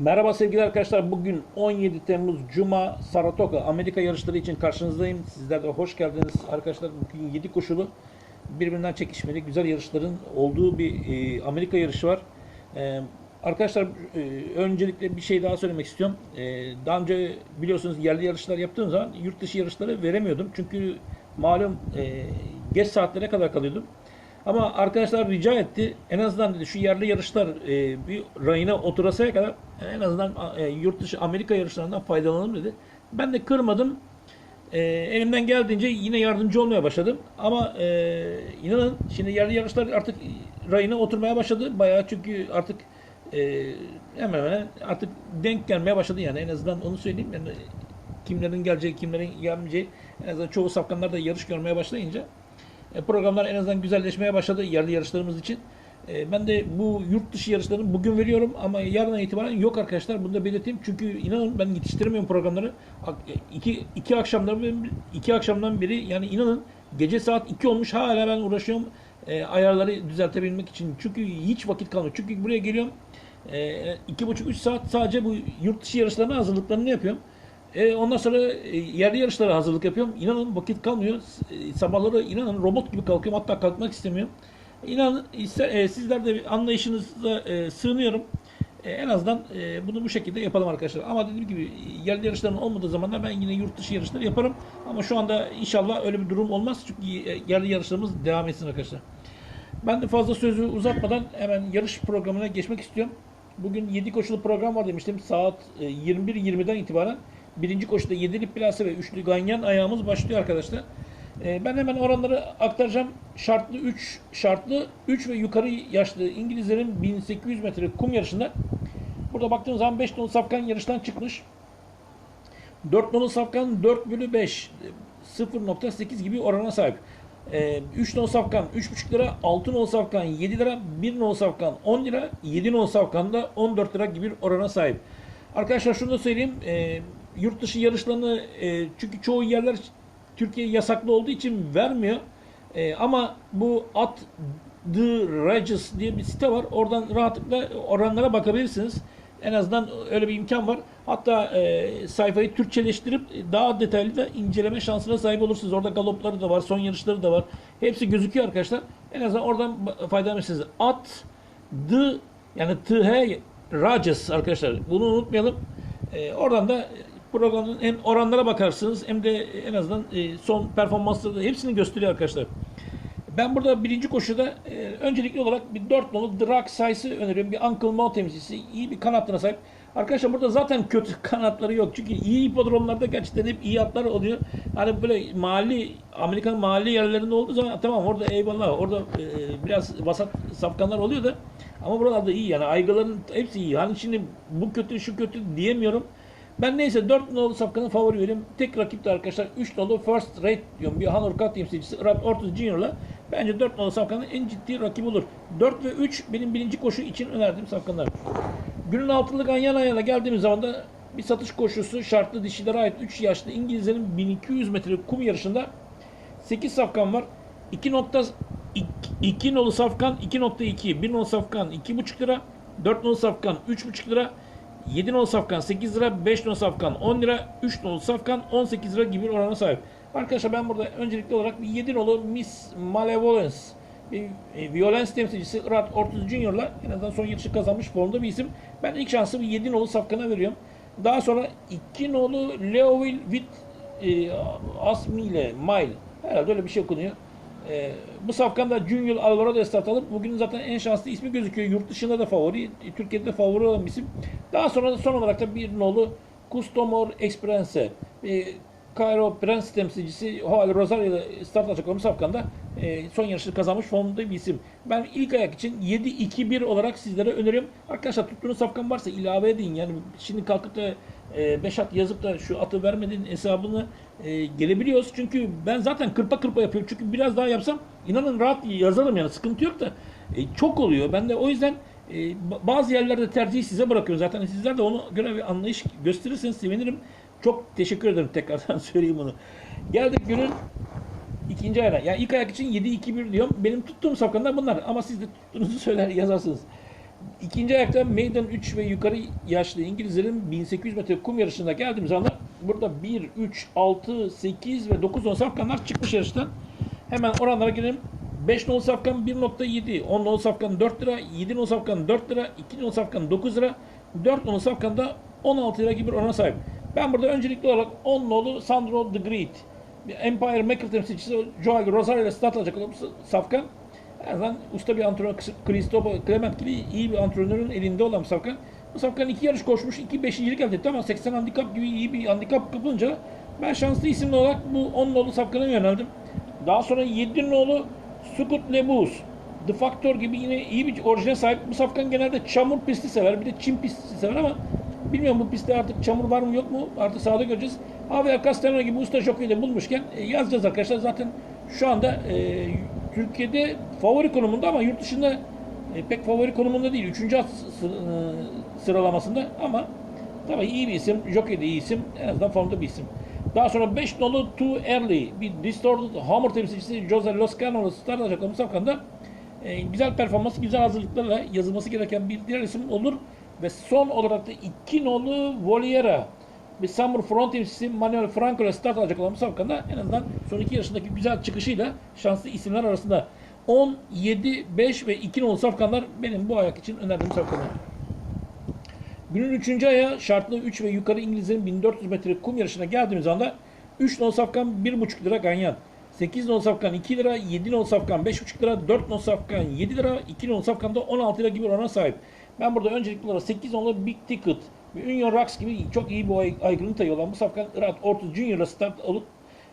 Merhaba sevgili arkadaşlar. Bugün 17 Temmuz Cuma Saratoga Amerika yarışları için karşınızdayım. Sizler de hoş geldiniz arkadaşlar. Bugün 7 koşulu birbirinden çekişmeli güzel yarışların olduğu bir e, Amerika yarışı var. E, arkadaşlar e, öncelikle bir şey daha söylemek istiyorum. E, daha önce biliyorsunuz yerli yarışlar yaptığım zaman yurt dışı yarışları veremiyordum. Çünkü malum e, geç saatlere kadar kalıyordum. Ama arkadaşlar rica etti. En azından dedi şu yerli yarışlar e, bir rayına oturasaya kadar en azından e, yurt dışı Amerika yarışlarından faydalanalım dedi. Ben de kırmadım. E, elimden geldiğince yine yardımcı olmaya başladım. Ama e, inanın şimdi yerli yarışlar artık rayına oturmaya başladı. Bayağı çünkü artık e, hemen hemen artık denk gelmeye başladı yani en azından onu söyleyeyim. Yani kimlerin geleceği, kimlerin gelmeyeceği en azından çoğu safkanlar da yarış görmeye başlayınca e, programlar en azından güzelleşmeye başladı yerli yarışlarımız için. E, Ben de bu yurt dışı yarışlarını bugün veriyorum ama yarından itibaren yok arkadaşlar. Bunu da belirteyim. Çünkü inanın ben yetiştiremiyorum programları. E, iki, iki akşamdan iki akşamdan beri yani inanın gece saat 2 olmuş hala ben uğraşıyorum e, ayarları düzeltebilmek için. Çünkü hiç vakit kalmıyor. Çünkü buraya geliyorum e, iki buçuk üç saat sadece bu yurt dışı yarışlarına hazırlıklarını yapıyorum. E, ondan sonra e, yerli yarışlara hazırlık yapıyorum. İnanın vakit kalmıyor. E, sabahları inanın robot gibi kalkıyorum. Hatta kalkmak istemiyorum. İnanın ister, e, sizler de anlayışınıza e, sığınıyorum. E, en azından e, bunu bu şekilde yapalım arkadaşlar. Ama dediğim gibi yerli yarışların olmadığı zamanlar ben yine yurt dışı yarışları yaparım. Ama şu anda inşallah öyle bir durum olmaz. Çünkü e, yerli yarışlarımız devam etsin arkadaşlar. Ben de fazla sözü uzatmadan hemen yarış programına geçmek istiyorum. Bugün 7 koşulu program var demiştim. Saat e, 21.20'den itibaren birinci koşuda 7'li plase ve 3'lü ganyan ayağımız başlıyor arkadaşlar. E, Ben hemen oranları aktaracağım. Şartlı 3, şartlı 3 ve yukarı yaşlı İngilizlerin 1800 metre kum yarışında. Burada baktığımız zaman 5 nolu safkan yarıştan çıkmış. 4 nolu safkan 4 bölü 5 e, 0.8 gibi orana sahip. Ee, 3 nolu safkan 3.5 lira, 6 nolu safkan 7 lira, 1 nolu safkan 10 lira, 7 nolu safkan da 14 lira gibi bir orana sahip. Arkadaşlar şunu da söyleyeyim. E, yurt dışı yarışlarını e, çünkü çoğu yerler Türkiye yasaklı olduğu için vermiyor. E, ama bu at The Rages diye bir site var. Oradan rahatlıkla oranlara bakabilirsiniz. En azından öyle bir imkan var. Hatta e, sayfayı Türkçeleştirip daha detaylı da inceleme şansına sahip olursunuz. Orada galopları da var, son yarışları da var. Hepsi gözüküyor arkadaşlar. En azından oradan faydalanırsınız. At The yani TH Rages arkadaşlar. Bunu unutmayalım. E, oradan da programın hem oranlara bakarsınız hem de en azından e, son performansları da hepsini gösteriyor arkadaşlar. Ben burada birinci koşuda e, öncelikli olarak bir 4 nolu Drag Size'ı öneriyorum. Bir Uncle Mo temsilcisi. iyi bir kanatına sahip. Arkadaşlar burada zaten kötü kanatları yok. Çünkü iyi hipodromlarda gerçekten hep iyi atlar oluyor. Hani böyle mahalli, Amerikan mahalli yerlerinde olduğu zaman tamam orada eyvallah. Orada e, biraz vasat safkanlar oluyor da ama buralarda iyi yani. Aygıların hepsi iyi. Hani şimdi bu kötü şu kötü diyemiyorum. Ben neyse 4 nolu safkanın favori veriyorum. Tek rakip de arkadaşlar 3 nolu First Rate diyorum. Bir Hanurka temsilcisi Irat Ortiz Junior'la. Bence 4 nolu safkanın en ciddi rakibi olur. 4 ve 3 benim birinci koşu için önerdiğim safkanlar. Günün altılık yan yana geldiğimiz zaman da bir satış koşusu şartlı dişilere ait 3 yaşlı İngilizlerin 1200 metre kum yarışında 8 safkan var. 2 nokta 2 nolu safkan 2.2, 1 nolu safkan 2.5 lira, 4 nolu safkan 3.5 lira, 7 nolu safkan 8 lira, 5 nolu safkan 10 lira, 3 nolu safkan 18 lira gibi bir orana sahip. Arkadaşlar ben burada öncelikli olarak bir 7 nolu Miss Malevolence bir e, Violence temsilcisi Irat Ortiz Junior'la en azından son yarışı kazanmış formda bir isim. Ben ilk şansı bir 7 nolu safkana veriyorum. Daha sonra 2 nolu Leoville with e, Asmi ile Mile. Herhalde öyle bir şey okunuyor. E, bu safkanda Junior Alvarado start alıp bugün zaten en şanslı ismi gözüküyor. Yurt dışında da favori, Türkiye'de de favori olan bir isim. Daha sonra da son olarak da bir nolu Customor Experience. E, Cairo Prens temsilcisi Joao Rosario ile start bu safkanda e, son yarışı kazanmış formda bir isim. Ben ilk ayak için 7-2-1 olarak sizlere öneriyorum. Arkadaşlar tuttuğunuz safkan varsa ilave edin. Yani şimdi kalkıp da 5 at yazıp da şu atı vermediğin hesabını e, gelebiliyoruz. Çünkü ben zaten kırpa kırpa yapıyorum. Çünkü biraz daha yapsam inanın rahat yazarım yani sıkıntı yok da e, çok oluyor. Ben de o yüzden e, ba- bazı yerlerde tercihi size bırakıyorum. Zaten sizler de ona göre bir anlayış gösterirseniz sevinirim. Çok teşekkür ederim tekrardan söyleyeyim bunu. Geldik günün ikinci ayına. Yani ilk ayak için 7-2-1 diyorum. Benim tuttuğum safkanlar bunlar. Ama siz de tuttuğunuzu söyler yazarsınız. İkinci ayakta Maiden 3 ve yukarı yaşlı İngilizlerin 1800 metre kum yarışında geldiğimiz anda burada 1, 3, 6, 8 ve 9 non safkanlar çıkmış yarıştan. Hemen oranlara girelim. 5 non safkan 1.7, 10 non safkan 4 lira, 7 non safkan 4 lira, 2 non safkan 9 lira, 4 non safkan da 16 lira gibi bir orana sahip. Ben burada öncelikli olarak 10 nolu Sandro the Great, Empire Maker temsilcisi Joel Rosario ile start alacak olan safkan. En azından usta bir antrenör Cristobal Clement gibi iyi bir antrenörün elinde olan safkan. Bu safkan iki yarış koşmuş, iki beşincilik elde etti ama 80 handikap gibi iyi bir handikap kapınca ben şanslı isimli olarak bu 10 nolu safkana yöneldim. Daha sonra 7 nolu Sukut Lebus, The Factor gibi yine iyi bir orijine sahip. Bu safkan genelde çamur pisti sever, bir de çim pisti sever ama bilmiyorum bu pistte artık çamur var mı yok mu artık sahada göreceğiz. Javier Castellano gibi usta jockey'i de bulmuşken e, yazacağız arkadaşlar. Zaten şu anda e, Türkiye'de favori konumunda ama yurt dışında e, pek favori konumunda değil. Üçüncü at e, sıralamasında ama tabii iyi bir isim. Jockey de iyi isim. En azından formda bir isim. Daha sonra 5 nolu Too Early bir Distorted Hammer temsilcisi Jose Loscano'lu start alacak olan Safkan'da e, güzel performans, güzel hazırlıklarla yazılması gereken bir diğer isim olur. Ve son olarak da 2 nolu Voliera bir Summer Front temsilcisi Manuel Franco ile start alacak olan bu safkanda en azından son iki yarışındaki güzel çıkışıyla şanslı isimler arasında 10, 7, 5 ve 2 nolu safkanlar benim bu ayak için önerdiğim safkanlar. Günün 3. aya şartlı 3 ve yukarı İngilizlerin 1400 metre kum yarışına geldiğimiz anda 3 non safkan 1,5 lira ganyan. 8 non safkan 2 lira, 7 non safkan 5,5 lira, 4 non safkan 7 lira, 2 non safkan da 16 lira gibi orana sahip. Ben burada öncelikli olarak 8 nolu Big Ticket ve Union Rocks gibi çok iyi bir ay- aygırını tayı olan bu safkan Irat Ortiz Junior'la start alıp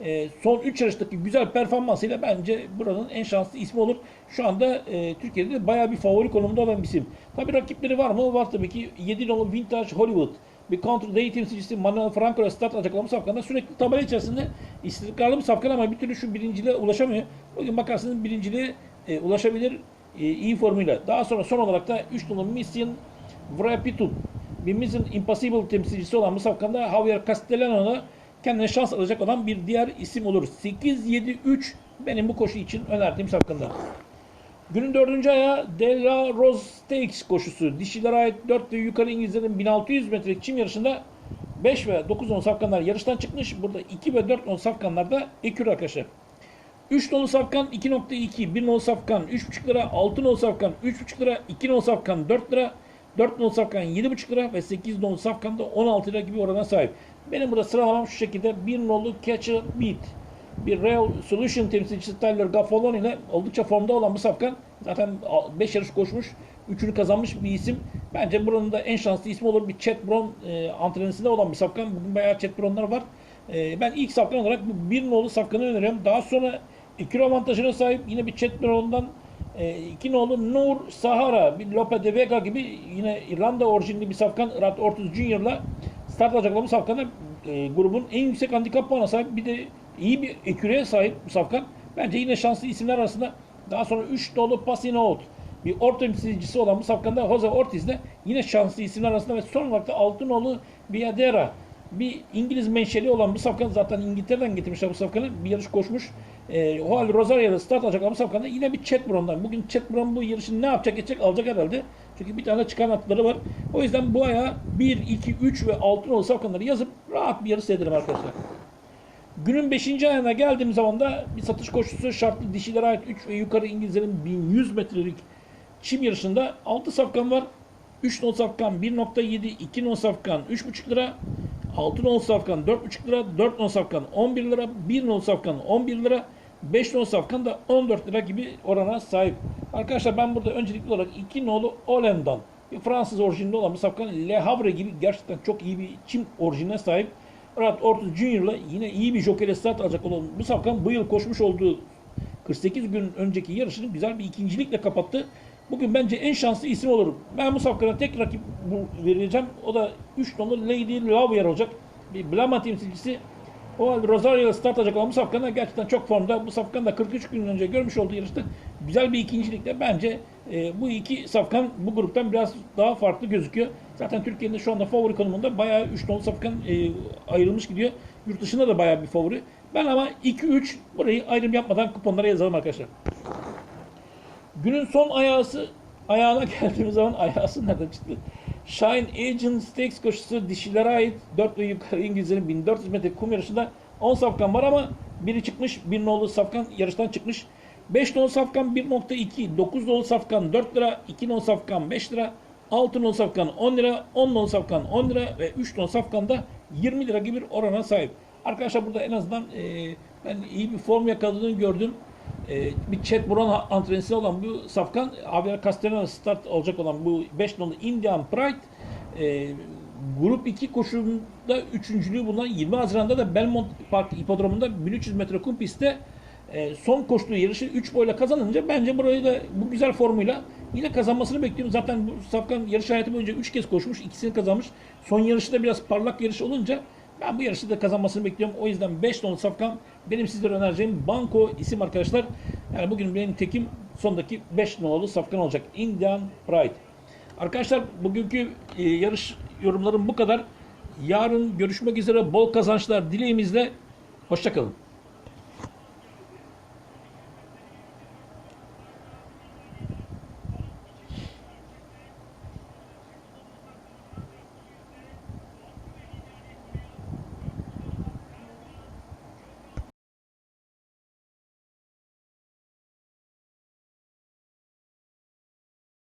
e, son 3 yarıştaki güzel performansıyla bence buranın en şanslı ismi olur. Şu anda e, Türkiye'de de bayağı bir favori konumda olan bir isim. Tabii rakipleri var mı? Var tabii ki. 7 nolu Vintage Hollywood. Bir Country Day temsilcisi Manuel Franco ile start alacak safkanda sürekli tabela içerisinde istikrarlı bir safkan ama bir türlü şu birinciliğe ulaşamıyor. Bugün bakarsınız birinciliğe e, ulaşabilir iyi formuyla. Daha sonra son olarak da 3 nolu Mission Vrapitun. Bir Impossible temsilcisi olan bu safkanda Javier Castellano'da kendine şans alacak olan bir diğer isim olur. 8-7-3 benim bu koşu için önerdiğim safkanda. Günün dördüncü ayağı De Rose Stakes koşusu. Dişilere ait 4 ve yukarı İngilizlerin 1600 metrelik çim yarışında 5 ve 9 on safkanlar yarıştan çıkmış. Burada 2 ve 4 on safkanlar da ekür arkadaşlar. 3 nolu safkan 2.2, 1 nolu safkan 3.5 lira, 6 nolu safkan 3.5 lira, 2 nolu safkan 4 lira, 4 nolu safkan 7.5 lira ve 8 nolu safkan da 16 lira gibi orana sahip. Benim burada sıralamam şu şekilde 1 nolu Catch a Beat, bir Real Solution temsilcisi Tyler Gaffalon ile oldukça formda olan bu safkan zaten 5 yarış koşmuş, 3'ünü kazanmış bir isim. Bence buranın da en şanslı ismi olur. Bir Chet Brown e, antrenesinde olan bir safkan. Bugün bayağı Chet Brown'lar var. E, ben ilk safkan olarak bir nolu safkanı öneriyorum. Daha sonra ikili avantajına sahip. Yine bir Chet Brown'dan e, iki nolu Nur Sahara, bir Lope de Vega gibi yine İrlanda orijinli bir safkan Rat Ortiz Junior'la start alacak olan bu safkanda e, grubun en yüksek handikap puanına sahip. Bir de iyi bir eküreye sahip bu safkan. Bence yine şanslı isimler arasında daha sonra 3 nolu Pasinaut bir orta temsilcisi olan bu safkanda Jose Ortiz de yine şanslı isimler arasında ve son olarak da Altınoğlu Biadera bir İngiliz menşeli olan bu safkan zaten İngiltere'den getirmişler bu safkanı. Bir yarış koşmuş. E, Joel Rosario'da start alacak olan bu safkanda yine bir Chet Brown'dan. Bugün Chet Brown bu yarışı ne yapacak edecek alacak herhalde. Çünkü bir tane çıkan atları var. O yüzden bu ayağa 1, 2, 3 ve Altınoğlu safkanları yazıp rahat bir yarış seyrederim arkadaşlar. Günün 5. ayına geldiğimiz zaman da bir satış koşusu şartlı dişilere ait 3 ve yukarı İngilizlerin 1100 metrelik çim yarışında 6 safkan var. 3 non safkan 1.7, 2 non safkan 3.5 lira, 6 non safkan 4.5 lira, 4 non safkan 11 lira, 1 non safkan 11 lira, 5 non safkan da 14 lira gibi orana sahip. Arkadaşlar ben burada öncelikli olarak 2 nolu Olen'dan Fransız orijinli olan bir safkan Le Havre gibi gerçekten çok iyi bir çim orijinine sahip. Rat Ortiz Junior'la yine iyi bir jokeyle start alacak olan bu safkan bu yıl koşmuş olduğu 48 gün önceki yarışını güzel bir ikincilikle kapattı. Bugün bence en şanslı isim olur. Ben bu safkana tek rakip vereceğim. O da 3 nolu Lady Lavier olacak. Bir Blama temsilcisi. O halde Rosario ile start alacak olan bu safkan da gerçekten çok formda. Bu safkan da 43 gün önce görmüş olduğu yarışta güzel bir ikincilikle bence e, bu iki safkan bu gruptan biraz daha farklı gözüküyor. Zaten Türkiye'nin şu anda favori konumunda bayağı 3 nolu safkan e, ayrılmış gidiyor. Yurt dışında da bayağı bir favori. Ben ama 2-3 burayı ayrım yapmadan kuponlara yazalım arkadaşlar. Günün son ayağısı Ayağına geldiğimiz zaman ayağısı nereden çıktı? Shine Agent Stakes koşusu dişilere ait 4 ve yukarı İngilizlerin 1400 metre kum yarışında 10 safkan var ama biri çıkmış. Bir nolu safkan yarıştan çıkmış. 5 nolu safkan 1.2, 9 nolu safkan 4 lira, 2 nolu safkan 5 lira, 6 nolu safkan 10 lira, 10 nolu safkan 10 lira ve 3 nolu safkan da 20 lira gibi bir orana sahip. Arkadaşlar burada en azından e, ben iyi bir form yakaladığını gördüm. E, bir Chet Brown antrenörü olan bu safkan Javier Castellano start olacak olan bu 5 nolu Indian Pride e, Grup 2 koşusunda üçüncülüğü bulunan 20 Haziran'da da Belmont Park Hipodromu'nda 1300 metre kum pistte e, son koştuğu yarışı 3 boyla kazanınca bence burayı da bu güzel formuyla yine kazanmasını bekliyorum. Zaten bu Safkan yarış hayatı boyunca 3 kez koşmuş, ikisini kazanmış. Son yarışı da biraz parlak yarış olunca ben bu yarışı da kazanmasını bekliyorum. O yüzden 5 nolu Safkan benim sizlere önereceğim Banko isim arkadaşlar. Yani bugün benim tekim sondaki 5 nolu Safkan olacak. Indian Pride. Arkadaşlar bugünkü e, yarış yorumlarım bu kadar. Yarın görüşmek üzere bol kazançlar dileğimizle. Hoşçakalın.